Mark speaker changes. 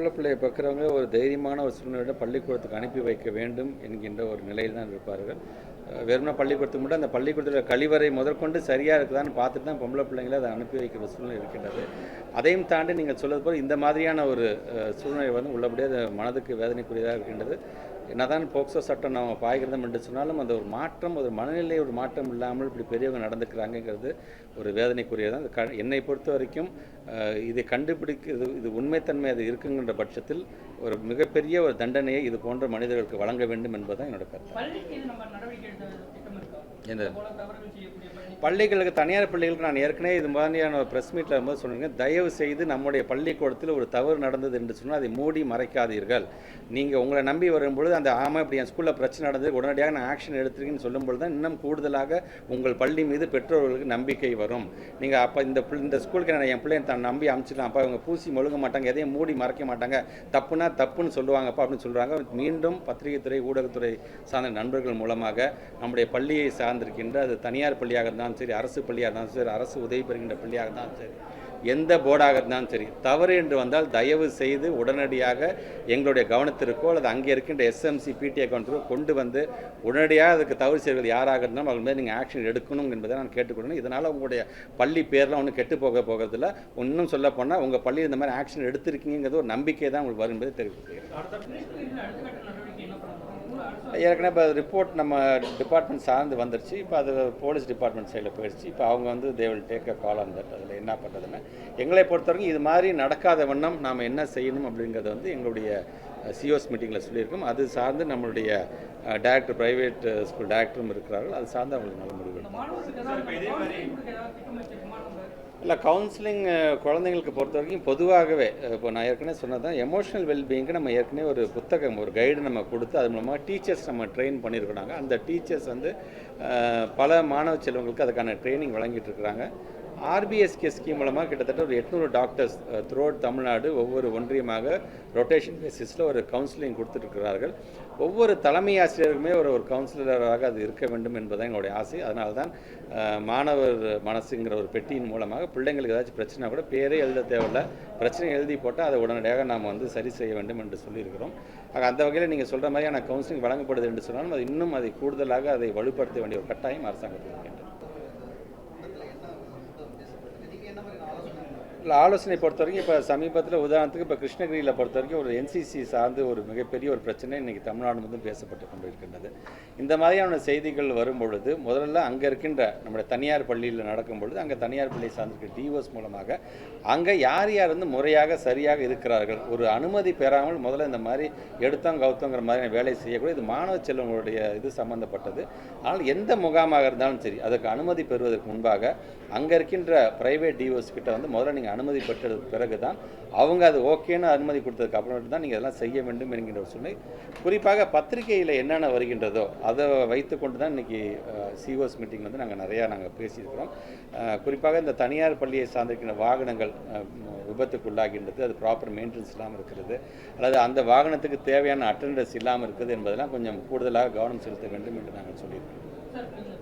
Speaker 1: பொம்பளை பிள்ளையை பார்க்குறவங்க ஒரு தைரியமான ஒரு சூழ்நிலையோட பள்ளிக்கூடத்துக்கு அனுப்பி வைக்க வேண்டும் என்கின்ற ஒரு நிலையில் தான் இருப்பார்கள். வெறும்னா பள்ளிக்கூடத்துக்கு மட்டும் அந்த பள்ளிக்கூடத்தில் கழிவறை முதற்கொண்டு சரியாக இருக்குதான்னு பார்த்துட்டு தான் பொம்பளை பிள்ளைங்களை அதை அனுப்பி வைக்கிற சூழ்நிலை இருக்கின்றது. அதையும் தாண்டி நீங்கள் சொல்வது போல் இந்த மாதிரியான ஒரு சூழ்நிலை வந்து உள்ளபடியே அது மனதுக்கு வேதனைக்குரியதாக இருக்கின்றது. என்னதான் போக்சோ சட்டம் நம்ம பாய்கிறதும் என்று சொன்னாலும் அந்த ஒரு மாற்றம் ஒரு மனநிலை ஒரு மாற்றம் இல்லாமல் இப்படி பெரியவங்க நடந்துக்கிறாங்கங்கிறது ஒரு வேதனைக்குரியதான் க என்னை பொறுத்த வரைக்கும் இதை கண்டுபிடிக்கிறது இது உண்மைத்தன்மை அது இருக்குங்கிற பட்சத்தில் ஒரு மிகப்பெரிய ஒரு தண்டனையை இது போன்ற மனிதர்களுக்கு வழங்க வேண்டும் என்பதுதான் என்னோட கருத்து. எந்த? பள்ளிகளுக்கு தனியார் பள்ளிகளுக்கு நான் ஏற்கனவே இது மாதிரியான ப்ரெஸ் மீட்டில் இருக்கும்போது சொன்னீங்க. தயவு செய்து நம்முடைய பள்ளிக்கூடத்தில் ஒரு தவறு நடந்தது என்று சொன்னால் அதை மூடி மறைக்காதீர்கள். நீங்கள் உங்களை நம்பி வரும்பொழுது அந்த ஆமாம் இப்படி என் ஸ்கூலில் பிரச்சனை நடந்தது உடனடியாக நான் ஆக்ஷன் எடுத்திருக்கேன்னு சொல்லும்பொழுது தான் இன்னும் கூடுதலாக உங்கள் பள்ளி மீது பெற்றோர்களுக்கு நம்பிக்கை வரும். நீங்கள் அப்போ இந்த இந்த ஸ்கூலுக்கு நான் என் பிள்ளைய தான் நம்பி அனுப்பிச்சிடலாம் அப்போ அவங்க பூசி மொழுக மாட்டாங்க எதையும் மூடி மறைக்க மாட்டாங்க. தப்புனா தப்புன்னு சொல்லுவாங்கப்பா அப்படின்னு சொல்கிறாங்க மீண்டும் பத்திரிகைத்துறை ஊடகத்துறை சார்ந்த நண்பர்கள் மூலமாக நம்முடைய பள்ளியை சார்ந்திருக்கின்ற அது தனியார் பள்ளியாக இருந்தாலும் சரி அரசு பள்ளியாக இருந்தாலும் சரி அரசு உதவி பெறுகின்ற பள்ளியாக இருந்தாலும் சரி எந்த போர்டாக இருந்தாலும் சரி தவறு என்று வந்தால் தயவு செய்து உடனடியாக எங்களுடைய கவனத்திற்கோ அல்லது அங்கே இருக்கின்ற எஸ்எம்சி பிடிஏ கவுண்டருக்கோ கொண்டு வந்து உடனடியாக அதுக்கு தவறு செய்வது யாராக இருந்தாலும் அவங்க மேலே நீங்கள் ஆக்ஷன் எடுக்கணும் என்பதை நான் கேட்டுக்கொள்ளணும் இதனால் உங்களுடைய பள்ளி பேர்லாம் ஒன்றும் கெட்டு போக போகிறதில்ல. இன்னும் சொல்ல போனால் உங்கள் பள்ளியில் இந்த மாதிரி ஆக்ஷன் எடுத்திருக்கீங்கிறது ஒரு நம்பிக்கை தான் உங்களுக்கு வரும் என்பதை தெரிவித்துக்கிறேன்
Speaker 2: அடுத்த கிருஷ்ணகிரியில் அடுத்த கட்ட நடவடிக்கை என்ன பண்ண போறோம் அரசு
Speaker 1: ஏற்கனவே இப்போ ரிப்போர்ட் நம்ம டிபார்ட்மெண்ட் சார்ந்து வந்துருச்சு. இப்போ அது போலீஸ் டிபார்ட்மெண்ட் சைடில் போயிடுச்சு இப்போ அவங்க வந்து தே வில் டேக் அ கால் அந்த அதில் என்ன பண்ணுறதுன்னு எங்களை பொறுத்தவரைக்கும் இது மாதிரி நடக்காத வண்ணம் நாம் என்ன செய்யணும் அப்படிங்கிறத வந்து எங்களுடைய சிஓஸ் மீட்டிங்கில் சொல்லியிருக்கோம். அது சார்ந்து நம்மளுடைய டேரக்டர் ப்ரைவேட் ஸ்கூல் டேரக்டரும் இருக்கிறார்கள். அது சார்ந்து அவங்களுக்கு நல்ல முடிவு இல்லை கவுன்சிலிங் குழந்தைங்களுக்கு பொறுத்த வரைக்கும் பொதுவாகவே இப்போ நான் ஏற்கனவே சொன்னது தான் எமோஷனல் வெல்பீயிங்க்கு நம்ம ஏற்கனவே ஒரு புத்தகம் ஒரு கைடு நம்ம கொடுத்து அது மூலமாக டீச்சர்ஸ் நம்ம ட்ரெயின் பண்ணியிருக்கிறாங்க. அந்த டீச்சர்ஸ் வந்து பல மாணவ செல்வங்களுக்கு அதுக்கான ட்ரைனிங் வழங்கிட்டு இருக்கிறாங்க. ஆர்பிஎஸ்கே ஸ்கீம் மூலமாக கிட்டத்தட்ட ஒரு எட்நூறு டாக்டர்ஸ் த்ரூ தமிழ்நாடு ஒவ்வொரு ஒன்றியமாக ரொட்டேஷன் பேசிஸில் ஒரு கவுன்சிலிங் கொடுத்துட்ருக்கிறார்கள் ஒவ்வொரு தலைமை ஆசிரியருக்குமே ஒரு ஒரு கவுன்சிலராக அது இருக்க வேண்டும் என்பதுதான் எங்களுடைய ஆசை. அதனால தான் மாணவர் மனசுங்கிற ஒரு பெட்டியின் மூலமாக பிள்ளைங்களுக்கு ஏதாச்சும் பிரச்சனை கூட பேரே எழுத தேவையில்ல. பிரச்சனை எழுதி போட்டால் அதை உடனடியாக நாம் வந்து சரி செய்ய வேண்டும் என்று சொல்லியிருக்கிறோம். ஆக அந்த வகையில் நீங்கள் சொல்கிற மாதிரியான கவுன்சிலிங் வழங்கப்படுது என்று சொன்னாலும் அது இன்னும் அதை கூடுதலாக அதை வலுப்படுத்த வேண்டிய ஒரு கட்டாயம் அரசாங்கத்தில் இருக்கின்றது. இல்லை ஆலோசனை பொறுத்த வரைக்கும் இப்போ சமீபத்தில் உதாரணத்துக்கு இப்போ கிருஷ்ணகிரியில் பொறுத்த வரைக்கும் ஒரு என்சிசி சார்ந்து ஒரு மிகப்பெரிய ஒரு பிரச்சனை இன்றைக்கி தமிழ்நாடு வந்து பேசப்பட்டு கொண்டு இருக்கின்றது இந்த மாதிரியான செய்திகள் வரும் பொழுது முதல்ல அங்கே இருக்கின்ற நம்முடைய தனியார் பள்ளியில் நடக்கும் பொழுது அங்கே தனியார் பள்ளியை சார்ந்திருக்க டிஓஸ் மூலமாக அங்கே யார் யார் வந்து முறையாக சரியாக இருக்கிறார்கள்? ஒரு அனுமதி பெறாமல் முதல்ல இந்த மாதிரி எடுத்தோம் கவுத்தோங்கிற மாதிரியான வேலை செய்யக்கூடிய இது மாணவ செல்வங்களுடைய இது சம்மந்தப்பட்டது ஆனால் எந்த முகாமாக இருந்தாலும் சரி அதுக்கு அனுமதி பெறுவதற்கு முன்பாக அங்கே இருக்கின்ற பிரைவேட் டிஓஸ் கிட்ட வந்து முதல்ல நீங்கள் அனுமதி பெற்ற பிறகு தான் அவங்க அது ஓகேன்னு அனுமதி கொடுத்ததுக்கு அப்புறமேட்டு தான் நீங்கள் இதெல்லாம் செய்ய வேண்டும் என்கின்ற ஒரு சூழ்நிலை. குறிப்பாக பத்திரிகையில் என்னென்ன வருகின்றதோ அதை வைத்துக்கொண்டு தான் இன்றைக்கி சிஓஸ் மீட்டிங் வந்து நாங்கள் நிறையா நாங்கள் பேசியிருக்கிறோம். குறிப்பாக இந்த தனியார் பள்ளியை சார்ந்திருக்கின்ற வாகனங்கள் விபத்துக்குள்ளாகின்றது அது ப்ராப்பர் மெயின்டெனன்ஸ் இல்லாமல் இருக்கிறது அல்லது அந்த வாகனத்துக்கு தேவையான அட்டண்டன்ஸ் இல்லாமல் இருக்குது என்பதெல்லாம் கொஞ்சம் கூடுதலாக கவனம் செலுத்த வேண்டும் என்று நாங்கள் சொல்லியிருக்கிறோம்.